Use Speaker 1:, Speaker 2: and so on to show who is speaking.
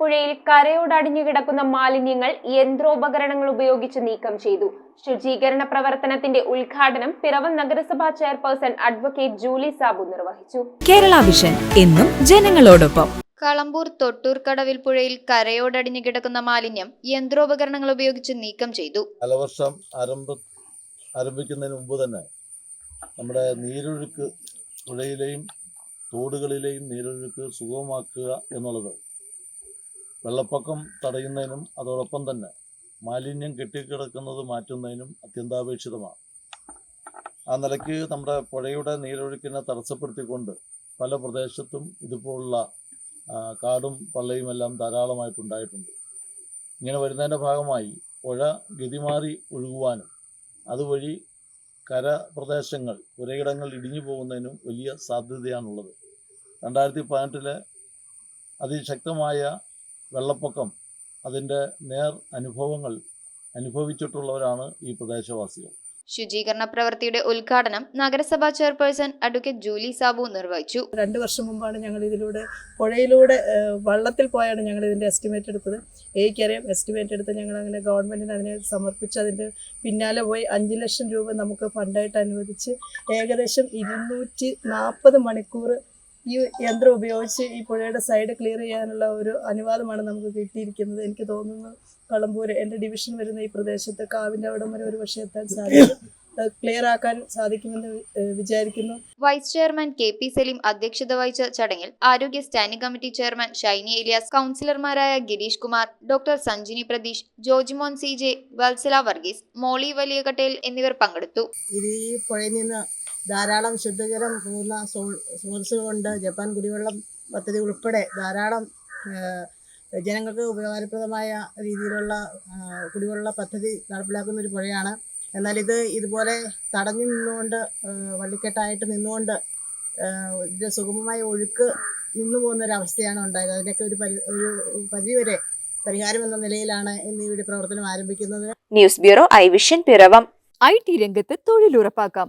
Speaker 1: പുഴയിൽ കരയോടടിഞ്ഞു കിടക്കുന്ന മാലിന്യങ്ങൾ യന്ത്രോപകരണങ്ങൾ ഉപയോഗിച്ച് നീക്കം ചെയ്തു. ശുചീകരണ പ്രവർത്തനത്തിന്റെ ഉദ്ഘാടനം പിറവം നഗരസഭാ ചെയർപേഴ്സൺ അഡ്വക്കേറ്റ് ജൂലി സാബു നിർവഹിച്ചു.
Speaker 2: കേരള വിഷൻ എന്നും ജനങ്ങളോടൊപ്പം.
Speaker 3: കളമ്പൂർ തൊട്ടൂർക്കടവിൽ പുഴയിൽ കരയോടടിഞ്ഞു കിടക്കുന്ന മാലിന്യം യന്ത്രോപകരണങ്ങൾ ഉപയോഗിച്ച് നീക്കം ചെയ്തു.
Speaker 4: കാലവർഷം ആരംഭ ആരംഭിക്കുന്നതിന് മുമ്പ് തന്നെ നമ്മുടെ നീരൊഴുക്ക് പുഴയിലെയും തോടുകളിലെയും നീരൊഴുക്ക് സുഗമമാക്കുക എന്നുള്ളത് വെള്ളപ്പൊക്കം തടയുന്നതിനും അതോടൊപ്പം തന്നെ മാലിന്യം കെട്ടിക്കിടക്കുന്നത് മാറ്റുന്നതിനും അത്യന്താപേക്ഷിതമാണ്. ആ നിലയ്ക്ക് നമ്മുടെ പുഴയുടെ നീരൊഴുക്കിനെ തടസ്സപ്പെടുത്തിക്കൊണ്ട് പല പ്രദേശത്തും ഇതുപോലുള്ള കാടും പള്ളയും എല്ലാം ധാരാളമായിട്ടുണ്ടായിട്ടുണ്ട് ഇങ്ങനെ വരുന്നതിന്റെ ഭാഗമായി പുഴ ഗതിമാറി ഒഴുകുവാനും അതുവഴി കര പ്രദേശങ്ങൾ പുരയിടങ്ങൾ ഇടിഞ്ഞു പോകുന്നതിനും വലിയ സാധ്യതയാണുള്ളത്. രണ്ടായിരത്തി പതിനെട്ടിലെ അതിശക്തമായ വെള്ളപ്പൊക്കം അതിന്റെ നേർ അനുഭവങ്ങൾ അനുഭവിച്ചിട്ടുള്ളവരാണ് ഈ പ്രദേശവാസികൾ.
Speaker 3: ശുചീകരണ പ്രവൃത്തിയുടെ ഉദ്ഘാടനം നഗരസഭാ ചെയർപേഴ്സൺ അഡ്വക്കേറ്റ് ജൂലി സാബു നിർവഹിച്ചു.
Speaker 5: രണ്ട് വർഷം മുമ്പാണ് ഞങ്ങൾ ഇതിലൂടെ പുഴയിലൂടെ വള്ളത്തിൽ പോയാണ് ഞങ്ങൾ ഇതിന്റെ എസ്റ്റിമേറ്റ് എടുത്തത്. എനിക്കറിയാം എസ്റ്റിമേറ്റ് എടുത്ത് ഞങ്ങൾ അങ്ങനെ ഗവൺമെന്റിന് അതിനെ സമർപ്പിച്ച് അതിന്റെ പിന്നാലെ പോയി അഞ്ച് ലക്ഷം രൂപ നമുക്ക് ഫണ്ടായിട്ട് അനുവദിച്ച് ഏകദേശം ഇരുന്നൂറ്റി മണിക്കൂർ ഈ യന്ത്രം ഉപയോഗിച്ച് ഈ പുഴയുടെ സൈഡ് ക്ലിയർ ചെയ്യാനുള്ള ഒരു അനുവാദമാണ് നമുക്ക് കിട്ടിയിരിക്കുന്നത്. എനിക്ക് തോന്നുന്നു കളമ്പൂർ എന്റെ ഡിവിഷൻ വരുന്ന ഈ പ്രദേശത്ത് കാവിന്റെ അവിടം വരെ ഒരു പക്ഷേ എത്താൻ സാധിക്കും. ക്ലിയർ ആക്കാൻ സാധിക്കുമെന്ന് വിചാരിക്കുന്നു.
Speaker 3: Vice chairman K P Saleem അധ്യക്ഷത വഹിച്ച ചടങ്ങിൽ ആരോഗ്യ standing committee chairman Shiny Elias കൗൺസിലർമാരായ Girish Kumar doctor Sanjini Pratheesh Jojimon C J Vatsala Varghese Molly Valiyakattel എന്നിവർ പങ്കെടുത്തു.
Speaker 6: ഇത് ഈ പുഴയിൽ നിന്ന് ധാരാളം ശുദ്ധജലം സ്രോതസ്സുകൾ കൊണ്ട് ജപ്പാൻ കുടിവെള്ളം പദ്ധതി ഉൾപ്പെടെ ധാരാളം ജനങ്ങൾക്ക് ഉപകാരപ്രദമായ രീതിയിലുള്ള കുടിവെള്ള പദ്ധതി നടപ്പിലാക്കുന്ന ഒരു പുഴയാണ്. എന്നാൽ ഇത് ഇതുപോലെ തടഞ്ഞു നിന്നുകൊണ്ട് വള്ളിക്കെട്ടായിട്ട് നിന്നുകൊണ്ട് ഇതിന്റെ സുഗമമായ ഒഴുക്ക് നിന്നു പോകുന്ന ഒരു അവസ്ഥയാണ് ഉണ്ടായത്. അതിനൊക്കെ ഒരു പരി ഒരു പരിധിവരെ പരിഹാരം എന്ന നിലയിലാണ് ഇന്ന് ഇവിടെ പ്രവർത്തനം ആരംഭിക്കുന്നത്.
Speaker 7: News bureau I vision Piravom.
Speaker 2: I T രംഗത്ത് തൊഴിലുറപ്പാക്കാം.